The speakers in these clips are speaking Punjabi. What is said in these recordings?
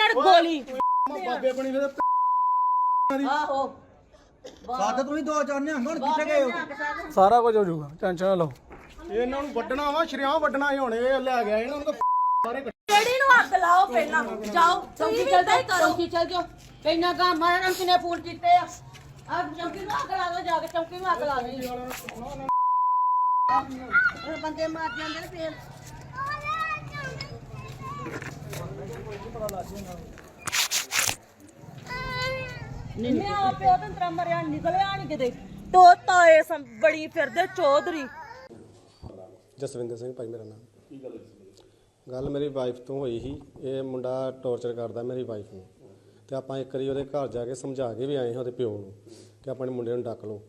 ਇਹਨਾਂ ਨੂੰ ਗੋਲੀ। ਬਾਬੇ ਬਣੀ ਫਿਰ ਆਹੋ। ਸਾਥ ਤੁਸੀਂ ਦੋ ਚਾਰ ਨੇ ਹੁਣ ਕਿੱਥੇ ਗਏ ਹੋ ਸਾਰਾ ਕੁਝ ਹੋ ਜਾਊਗਾ। ਟੈਨਸ਼ਨ ਨਾ ਲਓ। ਇਹਨਾਂ ਨੂੰ ਵੱਢਣਾ ਵਾ ਸ਼ਰਿਆਂ ਵੱਢਣਾ ਹੀ ਹੁਣ ਇਹ ਲੈ ਗਿਆ ਇਹਨਾਂ ਨੂੰ ਤਾਂ ਸਾਰੇ ਕਿਹੜੀ ਨੂੰ ਅੱਗ ਲਾਓ ਪਹਿਲਾਂ ਜਾਓ। ਚੌਂਕੀ ਚਲ ਜਾਓ ਚੌਂਕੀ ਚਲ ਜਾਓ। ਕਿੰਨਾ ਕੰਮ ਮਾਰਨ ਕਿਨੇ ਫੋਨ ਕੀਤੇ ਆ। ਆ ਚੌਂਕੀ ਨੂੰ ਅੱਗ ਲਾ ਦੋ ਜਾ ਕੇ ਚੌਂਕੀ ਨੂੰ ਅੱਗ ਲਾ ਦੇ। ਬੰਦੇ ਮਾਰ ਜਾਂਦੇ ਨੇ ਫੇਰ। ਮੈਂ ਆਪੇ ਉਹਦੇ ਤਰਾ ਮਰਿਆ, ਨਿਕਲਿਆ ਨਹੀਂ ਕਿਤੇ। ਤੋਤਾ ਏ ਸੰ ਬੜੀ ਫਿਰਦੇ ਚੌਧਰੀ। ਜਸਵਿੰਦਰ ਸਿੰਘ ਭਾਈ, ਮੇਰਾ ਨਾਮ। ਗੱਲ ਮੇਰੀ ਵਾਈਫ ਤੋਂ ਹੋਈ ਸੀ। ਇਹ ਮੁੰਡਾ ਟੌਰਚਰ ਕਰਦਾ ਮੇਰੀ ਵਾਈਫ ਨੂੰ। ਤੇ ਆਪਾਂ ਇੱਕ ਵਾਰੀ ਉਹਦੇ ਘਰ ਜਾ ਕੇ ਸਮਝਾ ਕੇ ਵੀ ਆਏ ਹਾਂ ਉਹਦੇ ਪਿਓ ਨੂੰ ਕਿ ਆਪਣੇ ਮੁੰਡੇ ਨੂੰ ਡੱਕ ਲਓ।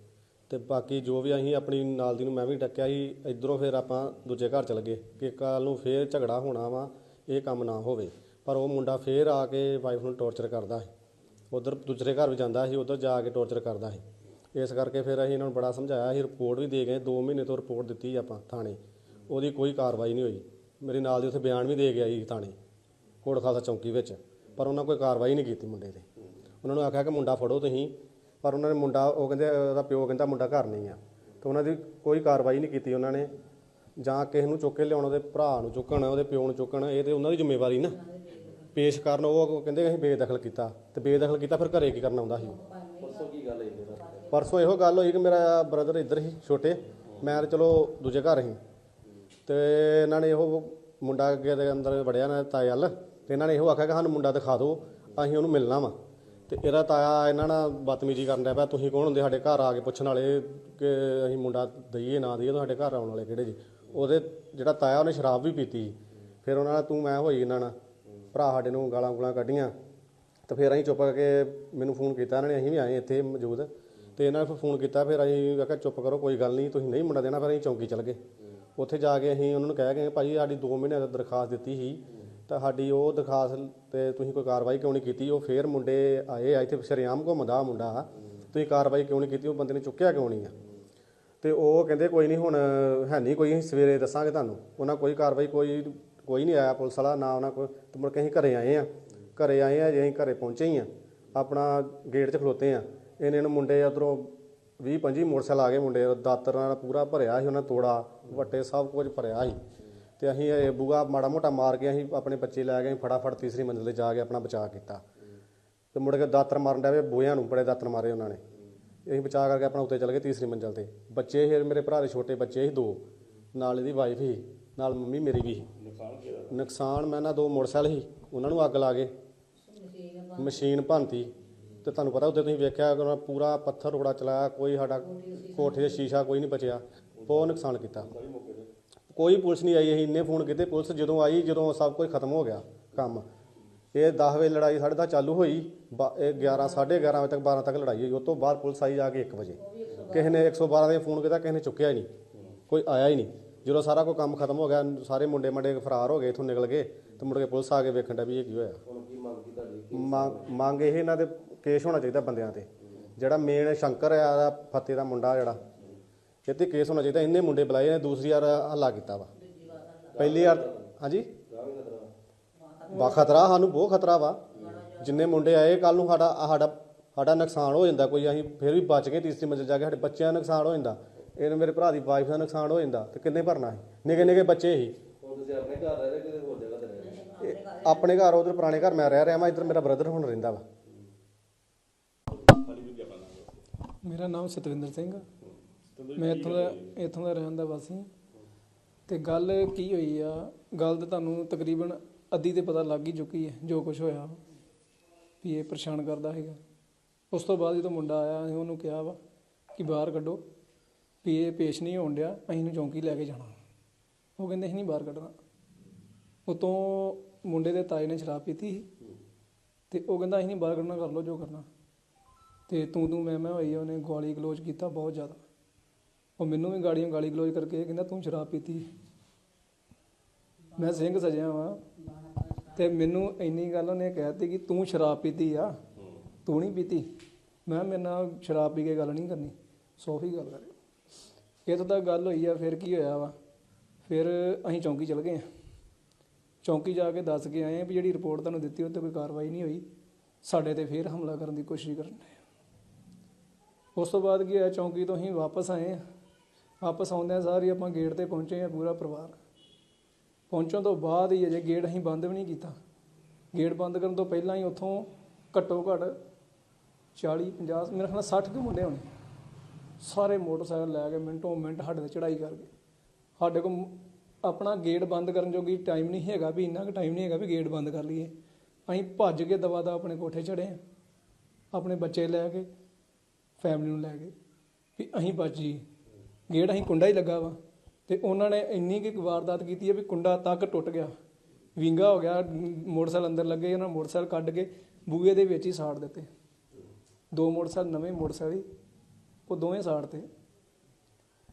ਤੇ ਬਾਕੀ ਜੋ ਵੀ ਅਸੀਂ ਆਪਣੀ ਨਾਲ ਦੀ ਨੂੰ ਮੈਂ ਵੀ ਡੱਕਿਆ ਸੀ, ਇਧਰੋਂ ਫਿਰ ਆਪਾਂ ਦੂਜੇ ਘਰ ਚਲੇ ਗਏ ਕਿ ਕੱਲ ਨੂੰ ਫੇਰ ਝਗੜਾ ਹੋਣਾ ਵਾ। ਇਹ ਕੰਮ ਨਾ ਹੋਵੇ। ਪਰ ਉਹ ਮੁੰਡਾ ਫੇਰ ਆ ਕੇ ਵਾਈਫ ਨੂੰ ਟੌਰਚਰ ਕਰਦਾ ਸੀ। ਉਧਰ ਦੂਸਰੇ ਘਰ ਵੀ ਜਾਂਦਾ ਸੀ, ਉਧਰ ਜਾ ਕੇ ਟੌਰਚਰ ਕਰਦਾ ਸੀ। ਇਸ ਕਰਕੇ ਫਿਰ ਅਸੀਂ ਇਹਨਾਂ ਨੂੰ ਬੜਾ ਸਮਝਾਇਆ। ਸੀ ਰਿਪੋਰਟ ਵੀ ਦੇ ਗਏ 2 ਮਹੀਨੇ ਤੋਂ ਰਿਪੋਰਟ ਦਿੱਤੀ ਆਪਾਂ ਥਾਣੇ। ਉਹਦੀ ਕੋਈ ਕਾਰਵਾਈ ਨਹੀਂ ਹੋਈ। ਮੇਰੇ ਨਾਲ ਦੇ ਉੱਥੇ ਬਿਆਨ ਵੀ ਦੇ ਗਿਆ ਸੀ ਥਾਣੇ, ਕੋਟ ਖਾਲਸਾ ਚੌਂਕੀ ਵਿੱਚ। ਪਰ ਉਹਨਾਂ ਕੋਈ ਕਾਰਵਾਈ ਨਹੀਂ ਕੀਤੀ ਮੁੰਡੇ ਤੇ। ਉਹਨਾਂ ਨੂੰ ਆਖਿਆ ਕਿ ਮੁੰਡਾ ਫੜੋ ਤੁਸੀਂ। ਪਰ ਉਹਨਾਂ ਨੇ ਮੁੰਡਾ, ਉਹ ਕਹਿੰਦੇ, ਉਹਦਾ ਪਿਓ ਕਹਿੰਦਾ ਮੁੰਡਾ ਘਰ ਨਹੀਂ ਆ। ਤੇ ਉਹਨਾਂ ਦੀ ਕੋਈ ਕਾਰਵਾਈ ਨਹੀਂ ਕੀਤੀ ਉਹਨਾਂ ਨੇ। ਜਾਂ ਕਿਸੇ ਨੂੰ ਚੁੱਕ ਕੇ ਲਿਆਉਣ ਉਹਦੇ ਭਰਾ ਨੂੰ ਚੁੱਕਣ ਉਹਦੇ ਪਿਓ ਨੂੰ ਚੁੱਕਣ ਇਹ ਤੇ ਉਹਨਾਂ ਦੀ ਜ਼ਿੰਮੇਵਾਰੀ ਨਾ। ਪੇਸ਼ ਕਰਨ ਉਹ ਕਹਿੰਦੇ ਅਸੀਂ ਬੇਦਖਲ ਕੀਤਾ। ਤੇ ਬੇਦਖਲ ਕੀਤਾ ਫਿਰ ਘਰੇ ਕੀ ਕਰਨਾ ਆਉਂਦਾ ਸੀ? ਪਰਸੋਂ ਕੀ ਗੱਲ ਹੋਈ ਪਰਸੋਂ ਇਹੋ ਗੱਲ ਹੋਈ ਕਿ ਮੇਰਾ ਬ੍ਰਦਰ ਇੱਧਰ ਸੀ ਛੋਟੇ। ਮੈਂ ਤਾਂ ਚਲੋ ਦੂਜੇ ਘਰ ਸੀ। ਤੇ ਇਹਨਾਂ ਨੇ ਇਹੋ ਮੁੰਡਾ ਅੱਗੇ ਦੇ ਅੰਦਰ ਵੜਿਆ ਨਾ ਤਾਏ ਵੱਲ। ਤੇ ਇਹਨਾਂ ਨੇ ਇਹੋ ਆਖਿਆ ਕਿ ਸਾਨੂੰ ਮੁੰਡਾ ਦਿਖਾ ਦਿਓ ਅਸੀਂ ਉਹਨੂੰ ਮਿਲਣਾ ਵਾ। ਤੇ ਇਹਦਾ ਤਾਇਆ ਇਹਨਾਂ ਨਾਲ ਬਦਤਮੀਜ਼ੀ ਕਰਨ ਲੱਗਾ ਪਿਆ ਤੁਸੀਂ ਕੌਣ ਹੁੰਦੇ ਸਾਡੇ ਘਰ ਆ ਕੇ ਪੁੱਛਣ ਵਾਲੇ? ਕਿ ਅਸੀਂ ਮੁੰਡਾ ਦਈਏ ਨਾ ਦਈਏ ਤੁਹਾਡੇ ਘਰ ਆਉਣ ਵਾਲੇ ਕਿਹੜੇ ਜੀ? ਉਹਦੇ ਜਿਹੜਾ ਤਾਇਆ ਉਹਨੇ ਸ਼ਰਾਬ ਵੀ ਪੀਤੀ, ਫਿਰ ਉਹਨਾਂ ਨਾਲ ਤੂੰ ਮੈਂ ਹੋਈ ਇਹਨਾਂ ਨਾਲ, ਭਰਾ ਸਾਡੇ ਨੂੰ ਗਾਲਾਂ ਗੁਲਾਂ ਕੱਢੀਆਂ, ਤੇ ਫਿਰ ਅਸੀਂ ਚੁੱਪ ਕਰਕੇ ਮੈਨੂੰ ਫੋਨ ਕੀਤਾ ਇਹਨਾਂ ਨੇ, ਅਸੀਂ ਵੀ ਆਏ ਇੱਥੇ ਮੌਜੂਦ, ਤੇ ਇਹਨਾਂ ਨੇ ਫਿਰ ਫੋਨ ਕੀਤਾ, ਫਿਰ ਅਸੀਂ ਕਿਹਾ ਚੁੱਪ ਕਰੋ, ਕੋਈ ਗੱਲ ਨਹੀਂ, ਤੁਸੀਂ ਨਹੀਂ ਮੁੰਡਾ ਦੇਣਾ, ਫਿਰ ਅਸੀਂ ਚੌਂਕੀ ਚਲ ਗਏ। ਉੱਥੇ ਜਾ ਕੇ ਅਸੀਂ ਉਹਨਾਂ ਨੂੰ ਕਹਿ ਗਏ, ਭਾਜੀ ਸਾਡੀ 2 ਮਹੀਨੇ ਦਾ ਦਰਖਾਸਤ ਦਿੱਤੀ ਸੀ, ਤਾਂ ਸਾਡੀ ਉਹ ਦਰਖਾਸਤ ਤੇ ਤੁਸੀਂ ਕੋਈ ਕਾਰਵਾਈ ਕਿਉਂ ਨਹੀਂ ਕੀਤੀ, ਉਹ ਫੇਰ ਮੁੰਡੇ ਆਏ ਆ, ਇੱਥੇ ਸ਼ਰੇਆਮ ਘੁੰਮਦਾ ਉਹ ਮੁੰਡਾ, ਤੁਸੀਂ ਕਾਰਵਾਈ ਕਿਉਂ ਨਹੀਂ ਕੀਤੀ, ਉਹ ਬੰਦੇ ਨੇ ਚੁੱਕਿਆ ਕਿਉਂ ਨਹੀਂ ਆ? ਤੇ ਉਹ ਕਹਿੰਦੇ ਕੋਈ ਨਹੀਂ ਹੁਣ ਹੈ ਨਹੀਂ ਕੋਈ ਅਸੀਂ ਸਵੇਰੇ ਦੱਸਾਂਗੇ ਤੁਹਾਨੂੰ। ਉਹਨਾਂ ਕੋਈ ਕਾਰਵਾਈ ਕੋਈ ਕੋਈ ਨਹੀਂ ਆਇਆ ਪੁਲਿਸ ਵਾਲਾ, ਨਾ ਉਹਨਾਂ ਕੋਲ ਤੇ ਮੁੜ ਕੇ ਅਸੀਂ ਘਰੇ ਆਏ ਆ। ਘਰੇ ਆਏ ਆ ਜੇ ਅਸੀਂ ਘਰੇ ਪਹੁੰਚੇ ਹੀ ਆ। ਆਪਣਾ ਗੇਟ 'ਚ ਖਲੋਤੇ ਆ। ਇਹਨੇ ਨੂੰ ਮੁੰਡੇ ਉਧਰੋਂ 20 25 ਮੋਟਰਸਾਈਕਲ ਆ ਗਏ ਮੁੰਡੇ ਦਾਤਰ ਨਾਲ ਪੂਰਾ ਭਰਿਆ ਸੀ, ਉਹਨਾਂ ਤੋੜਾ, ਵੱਟੇ ਸਭ ਕੁਝ ਭਰਿਆ ਸੀ। ਤੇ ਅਸੀਂ ਇਹ ਬੂਆ ਮਾੜਾ ਮੋਟਾ ਮਾਰ ਕੇ ਅਸੀਂ ਆਪਣੇ ਬੱਚੇ ਲੈ ਗਏ, ਫਟਾਫਟ ਤੀਸਰੀ ਮੰਜ਼ਿਲ ਤੇ ਜਾ ਕੇ ਆਪਣਾ ਬਚਾਅ ਕੀਤਾ। ਤੇ ਮੁੜ ਕੇ ਦਾਤਰ ਮਾਰਨ ਡਿਆ ਬੋਇਆਂ ਨੂੰ ਬੜੇ ਦਾਤਰ ਮਾਰੇ ਉਹਨਾਂ ਨੇ। ਅਸੀਂ ਬਚਾਅ ਕਰਕੇ ਆਪਣਾ ਉੱਤੇ ਚੱਲ ਗਏ ਤੀਸਰੀ ਮੰਜ਼ਿਲ ਤੇ। ਬੱਚੇ ਇਹ ਮੇਰੇ ਭਰਾ ਦੇ ਛੋਟੇ ਬੱਚੇ ਸੀ ਦੋ। ਨਾਲ ਇਹਦੀ ਵਾਈਫ ਸੀ ਨਾਲ ਮੰਮੀ ਮੇਰੀ ਵੀ। ਸੀ ਨੁਕਸਾਨ ਮੈਂ ਨਾ ਦੋ ਮੋਟਰਸਾਈਕਲ ਸੀ ਉਹਨਾਂ ਨੂੰ ਅੱਗ ਲਾ ਗਏ ਮਸ਼ੀਨ ਭੰਨਤੀ। ਤੇ ਤੁਹਾਨੂੰ ਪਤਾ ਉੱਤੇ ਤੁਸੀਂ ਵੇਖਿਆ ਕਿ ਉਹਨਾਂ ਪੂਰਾ ਪੱਥਰ ਰੋੜਾ ਚਲਾਇਆ ਕੋਈ ਸਾਡਾ ਕੋਠੇ ਦਾ ਸ਼ੀਸ਼ਾ ਕੋਈ ਨਹੀਂ ਬਚਿਆ। ਬਹੁਤ ਨੁਕਸਾਨ ਕੀਤਾ। ਕੋਈ ਪੁਲਿਸ ਨਹੀਂ ਆਈ ਅਸੀਂ ਇੰਨੇ ਫੋਨ ਕੀਤੇ। ਪੁਲਿਸ ਜਦੋਂ ਆਈ ਜਦੋਂ ਸਭ ਕੁਝ ਖਤਮ ਹੋ ਗਿਆ ਕੰਮ। ਇਹ 10 ਵਜੇ ਲੜਾਈ ਸਾਢੇ ਦਸ ਚਾਲੂ ਹੋਈ ਬਾ- ਇਹ 11 11:30 ਵਜੇ ਤੱਕ 12 ਤੱਕ ਲੜਾਈ ਹੋਈ। ਉਸ ਤੋਂ ਬਾਅਦ ਪੁਲਿਸ ਆਈ ਜਾ ਕੇ 1 ਵਜੇ। ਕਿਸੇ ਨੇ 112 ਦੇ ਫੋਨ ਕੀਤਾ ਕਿਸੇ ਨੇ ਚੁੱਕਿਆ ਹੀ ਨਹੀਂ। ਕੋਈ ਆਇਆ ਹੀ ਨਹੀਂ। ਜਦੋਂ ਸਾਰਾ ਕੋਈ ਕੰਮ ਖਤਮ ਹੋ ਗਿਆ ਸਾਰੇ ਮੁੰਡੇ ਮੰਡੇ ਫਰਾਰ ਹੋ ਗਏ ਇਥੋਂ ਨਿਕਲ ਗਏ ਤੇ ਮੁੜ ਕੇ ਪੁਲਿਸ ਆ ਕੇ ਵੇਖਣ ਦਾ ਵੀ ਇਹ ਕੀ ਹੋਇਆ। ਮੰਗ ਮੰਗ ਇਹ ਇਹਨਾਂ ਦੇ ਕੇਸ ਹੋਣਾ ਚਾਹੀਦਾ ਬੰਦਿਆਂ ਤੇ। ਜਿਹੜਾ ਮੇਨ ਸ਼ੰਕਰ ਆ ਦਾ ਫਤਿਹ ਦਾ ਮੁੰਡਾ ਜਿਹੜਾ ਇਹ ਤੇ ਕੇਸ ਹੋਣਾ ਚਾਹੀਦਾ। ਇੰਨੇ ਮੁੰਡੇ ਬੁਲਾਏ ਨੇ ਦੂਸਰੀ ਵਾਰ ਹੱਲਾ ਕੀਤਾ ਵਾ। ਪਹਿਲੀ ਵਾਰ ਹਾਂਜੀ? ਬਾ ਖਤਰਾ, ਸਾਨੂੰ ਬਹੁਤ ਖਤਰਾ ਵਾ। ਜਿੰਨੇ ਮੁੰਡੇ ਆਏ ਕੱਲ ਨੂੰ ਸਾਡਾ ਸਾਡਾ ਸਾਡਾ ਨੁਕਸਾਨ ਹੋ ਜਾਂਦਾ, ਕੋਈ ਅਸੀਂ ਫਿਰ ਵੀ ਬਚ ਗਏ, ਤੀਸਰੀ ਮੰਜ਼ਿਲ ਜਾ ਕੇ ਸਾਡੇ ਬੱਚਿਆਂ ਦਾ ਨੁਕਸਾਨ ਹੋ ਜਾਂਦਾ। ਇਹਨੂੰ ਮੇਰੇ ਭਰਾ ਦੀ ਵਾਈਫ ਦਾ ਨੁਕਸਾਨ ਹੋ ਜਾਂਦਾ, ਤੇ ਕਿੰਨੇ ਭਰਨਾ ਸੀ? ਨਿੱਕੇ ਨਿੱਕੇ ਬੱਚੇ ਸੀ। ਇਹ ਆਪਣੇ ਘਰ ਉਧਰ ਪੁਰਾਣੇ ਘਰ ਮੈਂ ਰਹਿ ਰਿਹਾ ਮੈਂ ਇੱਧਰ ਮੇਰਾ ਬ੍ਰਦਰ ਹੁਣ ਰਹਿੰਦਾ ਵਾ। ਮੇਰਾ ਨਾਮ ਸਤਵਿੰਦਰ ਸਿੰਘ ਮੈਂ ਇੱਥੋਂ ਦਾ ਇੱਥੋਂ ਦਾ ਰਹਿਣ ਦਾ ਵਾਸੀ ਹਾਂ। ਤੇ ਗੱਲ ਕੀ ਹੋਈ ਆ, ਗੱਲ ਤਾਂ ਤੁਹਾਨੂੰ ਤਕਰੀਬਨ ਅੱਧੀ ਤੇ ਪਤਾ ਲੱਗ ਹੀ ਚੁੱਕੀ ਹੈ, ਜੋ ਕੁਝ ਹੋਇਆ ਵੀ ਇਹ ਪਰੇਸ਼ਾਨ ਕਰਦਾ ਹੈਗਾ ਉਸ ਤੋਂ ਬਾਅਦ ਜਦੋਂ ਮੁੰਡਾ ਆਇਆ, ਅਸੀਂ ਉਹਨੂੰ ਕਿਹਾ ਵਾ ਕਿ ਬਾਹਰ ਕੱਢੋ, ਵੀ ਇਹ ਪੇਸ਼ ਨਹੀਂ ਹੋਣ ਡਿਆ, ਅਸੀਂ ਨੂੰ ਚੌਂਕੀ ਲੈ ਕੇ ਜਾਣਾ। ਉਹ ਕਹਿੰਦੇ, ਅਸੀਂ ਨਹੀਂ ਬਾਹਰ ਕੱਢਣਾ। ਉਤੋਂ ਮੁੰਡੇ ਦੇ ਤਾਏ ਨੇ ਸ਼ਰਾਬ ਪੀਤੀ ਸੀ, ਤੇ ਉਹ ਕਹਿੰਦਾ, ਅਸੀਂ ਨਹੀਂ ਬਾਹਰ ਕੱਢਣਾ, ਕਰ ਲਓ ਜੋ ਕਰਨਾ। ਤੇ ਤੂੰ ਤੂੰ ਮੈਂ ਮੈਂ ਹੋਈ ਉਹਨੇ ਗਾਲੀ ਗਲੋਚ ਕੀਤਾ ਬਹੁਤ ਜ਼ਿਆਦਾ। ਉਹ ਮੈਨੂੰ ਵੀ ਗਾੜੀਆਂ ਗਾਲੀ ਗਲੋਚ ਕਰਕੇ ਕਹਿੰਦਾ, ਤੂੰ ਸ਼ਰਾਬ ਪੀਤੀ ਮੈਂ ਸਿੰਘ ਸਜਿਆ ਵਾਂ। ਤੇ ਮੈਨੂੰ ਇੰਨੀ ਗੱਲ ਉਹਨੇ ਕਹਿਤੀ ਕਿ ਤੂੰ ਸ਼ਰਾਬ ਪੀਤੀ ਆ। ਤੂੰ ਨਹੀਂ ਪੀਤੀ। ਮੈਂ ਮੇਰੇ ਨਾਲ ਸ਼ਰਾਬ ਪੀ ਕੇ ਗੱਲ ਨਹੀਂ ਕਰਨੀ। ਸੋਫੀ ਗੱਲ ਕਰੇ। ਇੱਥੋਂ ਤੱਕ ਗੱਲ ਹੋਈ ਆ, ਫਿਰ ਕੀ ਹੋਇਆ ਵਾ? ਫਿਰ ਅਸੀਂ ਚੌਂਕੀ ਚਲ ਗਏ ਆ। ਚੌਂਕੀ ਜਾ ਕੇ ਦੱਸ ਕੇ ਆਏ ਆ ਵੀ ਜਿਹੜੀ ਰਿਪੋਰਟ ਤੁਹਾਨੂੰ ਦਿੱਤੀ ਉਹ ਤੇ ਕੋਈ ਕਾਰਵਾਈ ਨਹੀਂ ਹੋਈ। ਸਾਡੇ ਤੇ ਫਿਰ ਹਮਲਾ ਕਰਨ ਦੀ ਕੋਸ਼ਿਸ਼ ਕਰਨ ਡਏ ਉਸ ਤੋਂ ਬਾਅਦ ਕੀ ਹੋਇਆ? ਚੌਂਕੀ ਤੋਂ ਅਸੀਂ ਵਾਪਸ ਆਏ ਆ। ਵਾਪਸ ਆਉਂਦਿਆਂ ਸਾਰ ਹੀ ਆਪਾਂ ਗੇਟ ਤੇ ਪਹੁੰਚੇ ਆ ਪੂਰਾ ਪਰਿਵਾਰ। ਪਹੁੰਚਣ ਤੋਂ ਬਾਅਦ ਹੀ ਅਜੇ ਗੇਟ ਅਸੀਂ ਬੰਦ ਵੀ ਨਹੀਂ ਕੀਤਾ। ਗੇਟ ਬੰਦ ਕਰਨ ਤੋਂ ਪਹਿਲਾਂ ਹੀ ਉੱਥੋਂ ਘੱਟੋ ਘੱਟ 40 50 ਮੇਰੇ ਖਿਆਲ ਨਾਲ 60 ਕੁ ਮੁੰਡੇ ਹੋਣੇ। ਸਾਰੇ ਮੋਟਰਸਾਈਕਲ ਲੈ ਕੇ ਮਿੰਟੋ ਮਿੰਟ ਸਾਡੇ ਤੇ ਚੜਾਈ ਕਰ ਗਏ ਸਾਡੇ ਕੋਲ ਆਪਣਾ ਗੇਟ ਬੰਦ ਕਰਨ ਜੋਗੀ ਟਾਈਮ ਨਹੀਂ ਹੈਗਾ ਵੀ, ਇੰਨਾ ਕੁ ਟਾਈਮ ਨਹੀਂ ਹੈਗਾ ਵੀ ਗੇਟ ਬੰਦ ਕਰ ਲਈਏ। ਅਸੀਂ ਭੱਜ ਕੇ ਦਵਾ ਦਾ ਆਪਣੇ ਕੋਠੇ ਚੜੇ ਆ ਆਪਣੇ ਬੱਚੇ ਲੈ ਕੇ ਫੈਮਿਲੀ ਨੂੰ ਲੈ ਕੇ ਵੀ ਅਸੀਂ ਬਚ ਜੀ ਗੇਟ ਅਸੀਂ ਕੁੰਡਾ ਹੀ ਲੱਗਾ ਵਾ। ਤੇ ਉਹਨਾਂ ਨੇ ਇੰਨੀ ਕੁ ਵਾਰਦਾਤ ਕੀਤੀ ਹੈ ਵੀ ਕੁੰਡਾ ਤੱਕ ਟੁੱਟ ਗਿਆ। ਵਿੰਗਾ ਹੋ ਗਿਆ ਮੋਟਰਸਾਈਕਲ ਅੰਦਰ ਲੱਗੇ ਉਹਨਾਂ ਮੋਟਰਸਾਈਕਲ ਕੱਢ ਕੇ ਬੂਹੇ ਦੇ ਵਿੱਚ ਹੀ ਸਾੜ ਦਿੱਤੇ। ਦੋ ਮੋਟਰਸਾਈਕਲ ਨਵੇਂ ਮੋਟਰਸਾਈਕਲ ਸੀ, ਉਹ ਦੋਵੇਂ ਸਾੜ ਤੇ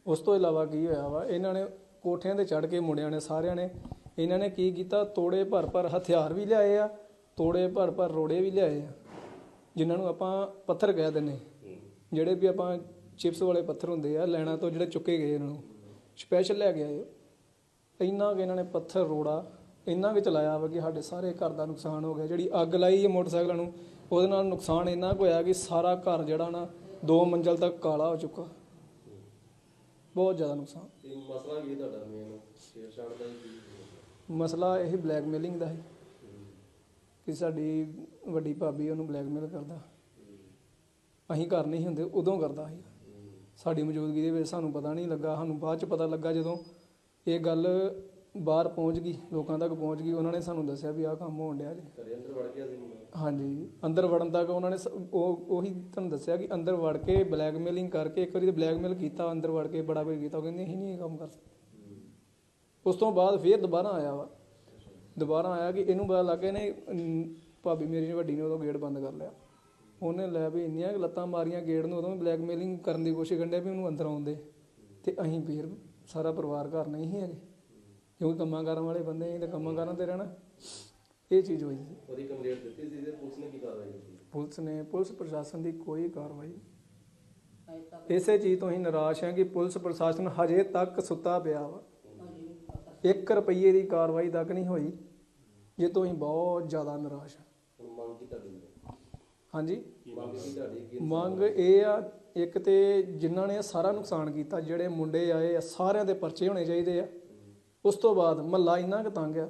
ਉਸ ਤੋਂ ਇਲਾਵਾ ਕੀ ਹੋਇਆ ਵਾ ਇਹਨਾਂ ਨੇ ਕੋਠਿਆਂ ਤੇ ਚੜ ਕੇ ਮੁੰਡਿਆਂ ਨੇ ਸਾਰਿਆਂ ਨੇ ਇਹਨਾਂ ਨੇ ਕੀ ਕੀਤਾ ਤੋੜੇ ਭਰ ਭਰ ਹਥਿਆਰ ਵੀ ਲਿਆਏ ਆ ਤੋੜੇ ਭਰ ਭਰ ਰੋੜੇ ਵੀ ਲਿਆਏ ਆ ਜਿਨ੍ਹਾਂ ਨੂੰ ਆਪਾਂ ਪੱਥਰ ਕਹਿ ਦਿੰਦੇ ਜਿਹੜੇ ਵੀ ਆਪਾਂ ਚਿਪਸ ਵਾਲੇ ਪੱਥਰ ਹੁੰਦੇ ਆ ਲੈਣਾ ਤੋਂ ਜਿਹੜੇ ਚੁੱਕੇ ਗਏ ਇਹਨਾਂ ਨੂੰ। ਸਪੈਸ਼ਲ ਲੈ ਕੇ ਆਏ ਇੰਨਾ ਕਿ ਇਹਨਾਂ ਨੇ ਪੱਥਰ ਰੋੜਾ ਇੰਨਾ ਕਿ ਚਲਾਇਆ ਵਾ ਕਿ ਸਾਡੇ ਸਾਰੇ ਘਰ ਦਾ ਨੁਕਸਾਨ ਹੋ ਗਿਆ। ਜਿਹੜੀ ਅੱਗ ਲਾਈ ਹੈ ਮੋਟਰਸਾਈਕਲਾਂ ਨੂੰ ਉਹਦੇ ਨਾਲ ਨੁਕਸਾਨ ਇੰਨਾ ਕੁ ਹੋਇਆ ਕਿ ਸਾਰਾ ਘਰ ਜਿਹੜਾ ਨਾ ਦੋ ਮੰਜ਼ਲ ਤੱਕ ਕਾਲਾ ਹੋ ਚੁੱਕਾ। ਬਹੁਤ ਜ਼ਿਆਦਾ ਨੁਕਸਾਨ। ਤੇ ਮਸਲਾ ਕੀ ਹੈ ਤੁਹਾਡਾ ਮੇਨ ਛੇੜਛਾੜ ਦਾ ਕੀ ਮਸਲਾ ਇਹ ਬਲੈਕਮੇਲਿੰਗ ਦਾ ਹੈ ਕਿ ਸਾਡੀ ਵੱਡੀ ਭਾਬੀ ਉਹਨੂੰ ਬਲੈਕਮੇਲ ਕਰਦਾ। ਅਸੀਂ ਘਰ ਨਹੀਂ ਹੁੰਦੇ ਉਦੋਂ ਕਰਦਾ ਸੀ। ਸਾਡੀ ਮੌਜੂਦਗੀ ਦੇ ਵਿੱਚ ਸਾਨੂੰ ਪਤਾ ਨਹੀਂ ਲੱਗਾ ਸਾਨੂੰ ਬਾਅਦ ਚ ਪਤਾ ਲੱਗਾ ਜਦੋਂ ਇਹ ਗੱਲ ਬਾਹਰ ਪਹੁੰਚ ਗਈ ਲੋਕਾਂ ਤੱਕ ਪਹੁੰਚ ਗਈ ਉਹਨਾਂ ਨੇ ਸਾਨੂੰ ਦੱਸਿਆ ਵੀ ਆਹ ਕੰਮ ਹੋਣ ਡਿਆ ਜੀ। ਘਰੇ ਅੰਦਰ ਵੜ ਗਿਆ ਸੀ ਮੁੰਡਾ? ਹਾਂਜੀ ਅੰਦਰ ਵੜਨ ਤੱਕ ਉਹਨਾਂ ਨੇ ਸ- ਉਹ ਉਹੀ ਤੁਹਾਨੂੰ ਦੱਸਿਆ ਕਿ ਅੰਦਰ ਵੜ ਕੇ ਬਲੈਕਮੇਲਿੰਗ ਕਰਕੇ ਇੱਕ ਵਾਰੀ ਤੇ ਬਲੈਕਮੇਲ ਕੀਤਾ ਅੰਦਰ ਵੜ ਕੇ ਬੜਾ ਕੁਝ ਕੀਤਾ ਉਹ ਕਹਿੰਦੇ ਅਸੀਂ ਨਹੀਂ ਇਹ ਕੰਮ ਕਰ ਸਕਦੇ। ਉਸ ਤੋਂ ਬਾਅਦ ਫੇਰ ਦੁਬਾਰਾ ਆਇਆ ਵਾ। ਦੁਬਾਰਾ ਆਇਆ ਕਿ ਇਹਨੂੰ ਪਤਾ ਲੱਗ ਗਿਆ ਨੇ ਭਾਬੀ ਮੇਰੀ ਵੱਡੀ ਨੇ ਉਦੋਂ ਗੇਟ ਬੰਦ ਕਰ ਲਿਆ। ਉਹਨੇ ਲੈ ਵੀ ਇੰਨੀਆਂ ਲੱਤਾਂ ਮਾਰੀਆਂ ਗੇਟ ਨੂੰ ਉਦੋਂ ਬਲੈਕਮੇਲਿੰਗ ਕਰਨ ਦੀ ਕੋਸ਼ਿਸ਼ ਕਰਨ ਡਿਆ ਵੀ ਉਹਨੂੰ ਅੰਦਰ ਆਉਂਦੇ ਤੇ ਅਸੀਂ ਫੇਰ ਸਾਰਾ ਪਰਿਵਾਰ ਘਰ ਨਹੀਂ ਸੀ ਹੈਗੇ। ਕਿਉਂਕਿ ਕੰਮਾਂ ਕਾਰਾਂ ਵਾਲੇ ਬੰਦੇ ਅਸੀਂ ਤੇ ਕੰਮਾਂ ਕਾਰਾਂ ਤੇ ਰਹਿਣਾ ਇਹ ਚੀਜ਼ ਹੋਈ ਸੀ। ਉਹਦੀ ਕੰਪਲੇਂਟ ਦਿੱਤੀ ਸੀ ਤੇ ਪੁਲਿਸ ਨੇ ਕੀ ਕਾਰਵਾਈ ਕੀਤੀ? ਪੁਲਿਸ ਨੇ ਪੁਲਿਸ ਪ੍ਰਸ਼ਾਸਨ ਦੀ ਕੋਈ ਕਾਰਵਾਈ ਇਸੇ ਚੀਜ਼ ਤੋਂ ਹੀ ਨਿਰਾਸ਼ ਹਾਂ ਕਿ ਪੁਲਿਸ ਪ੍ਰਸ਼ਾਸਨ ਹਜੇ ਤੱਕ ਸੁੱਤਾ ਪਿਆ ਵਾ। 1 ਰੁਪਏ ਦੀ ਕਾਰਵਾਈ ਤੱਕ ਨਹੀਂ ਹੋਈ ਜੇ ਤੋਂ ਹੀ ਬਹੁਤ ਜ਼ਿਆਦਾ ਨਿਰਾਸ਼ ਹਾਂ। ਮੰਗ ਕੀ ਤੁਹਾਡੀ? ਹਾਂਜੀ। ਮੰਗ ਇਹ ਆ ਇੱਕ ਤੇ ਜਿਨ੍ਹਾਂ ਨੇ ਸਾਰਾ ਨੁਕਸਾਨ ਕੀਤਾ ਜਿਹੜੇ ਮੁੰਡੇ ਆਏ ਆ ਸਾਰਿਆਂ ਦੇ ਪਰਚੇ ਹੋਣੇ ਚਾਹੀਦੇ ਆ। ਉਸ ਤੋਂ ਬਾਅਦ ਮਹੱਲਾ ਇੰਨਾ ਕੁ ਤੰਗ ਆ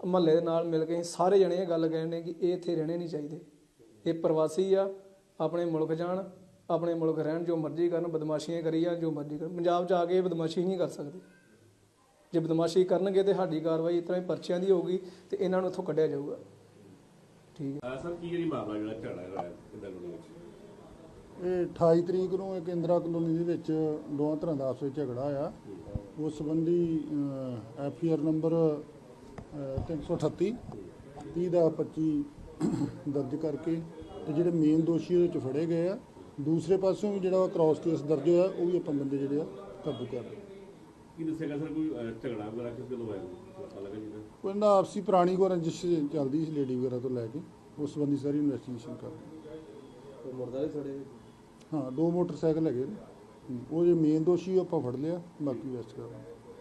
ਮਹੱਲੇ ਦੇ ਨਾਲ ਮਿਲ ਕੇ ਸਾਰੇ ਜਣੇ ਇਹ ਗੱਲ ਕਹਿੰਦੇ ਕਿ ਇਹ ਇੱਥੇ ਰਹਿਣੇ ਨਹੀਂ ਚਾਹੀਦੇ। ਇਹ ਪ੍ਰਵਾਸੀ ਆ ਆਪਣੇ ਮੁਲਕ ਜਾਣ ਆਪਣੇ ਮੁਲਕ ਰਹਿਣ ਜੋ ਮਰਜ਼ੀ ਕਰਨ ਬਦਮਾਸ਼ੀਆਂ ਕਰੀ ਜਾਣ ਜੋ ਮਰਜ਼ੀ ਕਰਨ। ਪੰਜਾਬ 'ਚ ਆ ਕੇ ਬਦਮਾਸ਼ੀ ਨਹੀਂ ਕਰ ਸਕਦੇ। ਜੇ ਬਦਮਾਸ਼ੀ ਕਰਨਗੇ ਤੇ ਸਾਡੀ ਕਾਰਵਾਈ ਇਸ ਤਰ੍ਹਾਂ ਹੀ ਪਰਚਿਆਂ ਦੀ ਹੋਊਗੀ ਤੇ ਇਹਨਾਂ ਨੂੰ ਇੱਥੋਂ ਕੱਢਿਆ ਜਾਊਗਾ। ਠੀਕ ਹੈ। ਆ ਸਰ ਕੀ ਜਿਹੜੀ ਮਾਮਲਾ ਜਿਹੜਾ ਝਗੜਾ ਹੋਇਆ ਕਿੰਦਾ ਲੋਕਾਂ ਵਿੱਚ ਇਹ 28 ਤਰੀਕ ਨੂੰ ਇੱਕ ਇੰਦਰਾ ਕਲੋਨੀ ਦੇ ਵਿੱਚ ਦੋਵਾਂ ਤਰ੍ਹਾਂ ਦਾ ਆਪਸ ਵਿੱਚ ਝਗੜਾ ਆਇਆ ਉਸ ਸੰਬੰਧੀ ਐਫ ਆਰ ਨੰਬਰ ਅਹ, 338 30 ਦਾ 25 ਦਰਜ ਕਰਕੇ ਤੇ ਜਿਹੜੇ ਮੇਨ ਦੋਸ਼ੀ ਉਹਦੇ ਚ ਫੜੇ ਗਏ ਆ। ਦੂਸਰੇ ਪਾਸਿਓਂ ਵੀ ਜਿਹੜਾ ਕ੍ਰਾਸ ਕੇਸ ਦਰਜ ਹੋਇਆ ਉਹ ਵੀ ਆਪਾਂ ਬੰਦੇ ਜਿਹੜੇ ਆ ਕਾਬੂ ਕਰ ਲਏ ਕੀ ਦੱਸੇਗਾ ਸਰ ਕੋਈ ਅਹ, ਝਗੜਾ ਵਗੈਰਾ ਕਿਸ ਗੱਲੋਂ ਹੋਇਆ ਪਤਾ ਲੱਗਾ ਜੀ ਕੋਈ ਨਾ ਆਪਸੀ ਪੁਰਾਣੀ ਕੋ ਰੰਜਿਸ਼ ਚੱਲਦੀ ਸੀ ਲੇਡੀ ਵਗੈਰਾ ਤੋਂ ਲੈ ਕੇ ਉਸ ਸੰਬੰਧੀ ਸਾਰੀ ਇਨਵੈਸਟੀਗੇਸ਼ਨ ਕਰ ਰਹੇ ਕੋਈ ਮੁਰਦਾ ਵੀ ਹਾਂ ਦੋ ਮੋਟਰਸਾਈਕਲ ਹੈਗੇ ਨੇ। ਉਹ ਜੇ ਮੇਨ ਦੋਸ਼ੀ ਉਹ ਆਪਾਂ ਫੜ ਲਿਆ ਬਾਕੀ ਵੈਸਟ ਕਰਾਂਗੇ